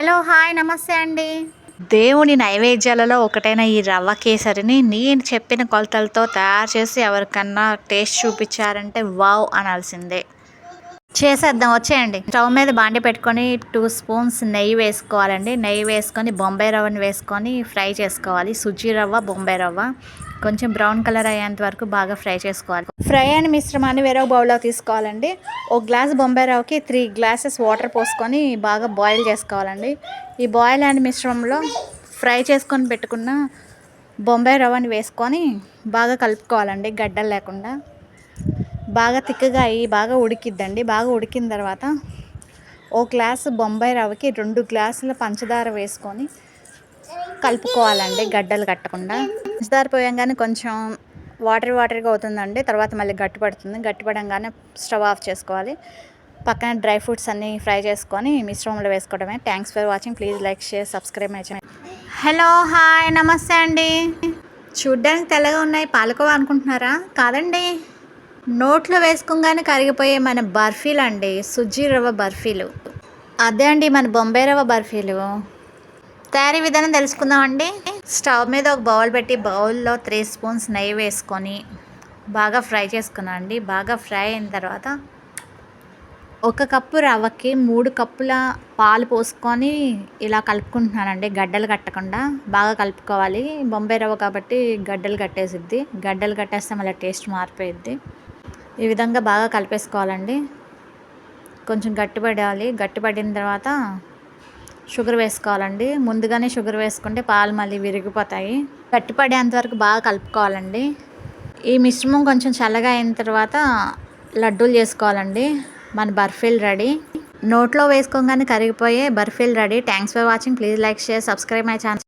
Hello hi నమస్తే అండి. దేవుని నైవేద్యాలలో ఒకటైన ఈ రవ్వ కేసరిని నేను చెప్పిన కొలతలతో తయారు చేసి ఎవరికన్నా టేస్ట్ చూపించారంటే వావ్ అనాల్సిందే. చేసేద్దాం వచ్చేయండి. స్టవ్ మీద బాండి పెట్టుకొని టూ స్పూన్స్ నెయ్యి వేసుకోవాలండి. నెయ్యి వేసుకొని బొంబాయి రవ్వని వేసుకొని ఫ్రై చేసుకోవాలి. సుజీ రవ్వ బొంబాయి రవ్వ. కొంచెం బ్రౌన్ కలర్ అయ్యేంత వరకు బాగా ఫ్రై చేసుకోవాలి. ఫ్రై అయిన మిశ్రమాన్ని వేరే బౌల్లో తీసుకోవాలండి. ఒక గ్లాస్ బొంబాయి రవ్వకి త్రీ గ్లాసెస్ వాటర్ పోసుకొని బాగా బాయిల్ చేసుకోవాలండి. ఈ బాయిల్ అయిన మిశ్రమంలో ఫ్రై చేసుకొని పెట్టుకున్న బొంబాయి రవ్వని వేసుకొని బాగా కలుపుకోవాలండి. గడ్డలు లేకుండా. బాగా తిక్కగా అయ్యి బాగా ఉడికిద్దండి. బాగా ఉడికిన తర్వాత ఓ గ్లాసు బొంబాయి రవ్వకి రెండు గ్లాసుల పంచదార వేసుకొని కలుపుకోవాలండి గడ్డలు కట్టకుండా. పంచదార పోయంగానే కొంచెం వాటర్ వాటర్గా అవుతుందండి. తర్వాత మళ్ళీ గట్టిపడుతుంది గట్టిపడంగానే స్టవ్ ఆఫ్ చేసుకోవాలి. పక్కన డ్రై ఫ్రూట్స్ అన్నీ ఫ్రై చేసుకొని మిశ్రమంలో వేసుకోవడమే. Thanks for watching. Please like share subscribe my channel. Hello hi నమస్తే అండి. చూడ్డానికి తెల్లగా ఉన్నాయి. పాలకోవా అనుకుంటున్నారా? కాదండి. నోట్లో వేసుకోగానే కరిగిపోయే మన బర్ఫీలు అండి. సుజ్జీ రవ్వ బర్ఫీలు. అదే అండి మన బొంబాయి రవ్వ బర్ఫీలు. తయారీ విధానం తెలుసుకుందామండి స్టవ్ మీద ఒక బౌల్ పెట్టి బౌల్లో త్రీ స్పూన్స్ నెయ్యి వేసుకొని బాగా ఫ్రై చేసుకున్నాను అండి. బాగా ఫ్రై అయిన తర్వాత ఒక కప్పు రవ్వకి మూడు కప్పుల పాలు పోసుకొని ఇలా కలుపుకుంటున్నానండి. గడ్డలు కట్టకుండా బాగా కలుపుకోవాలి. బొంబాయి రవ్వ కాబట్టి గడ్డలు కట్టేసిద్ది. గడ్డలు కట్టేస్తే మళ్ళీ టేస్ట్ మారిపోయిద్ది. ఈ విధంగా బాగా కలిపేసుకోవాలండి. కొంచెం గట్టిపడాలి. గట్టిపడిన తర్వాత షుగర్ వేసుకోవాలండి. ముందుగానే షుగర్ వేసుకుంటే పాలు మళ్ళీ విరిగిపోతాయి. గట్టిపడేంత వరకు బాగా కలుపుకోవాలండి. ఈ మిశ్రమం కొంచెం చల్లగా అయిన తర్వాత లడ్డూలు చేసుకోవాలండి. మన బర్ఫీలు రెడీ. నోట్లో వేసుకోగానే కరిగిపోయే బర్ఫీలు ready. Thanks for watching. Please like share subscribe my channel.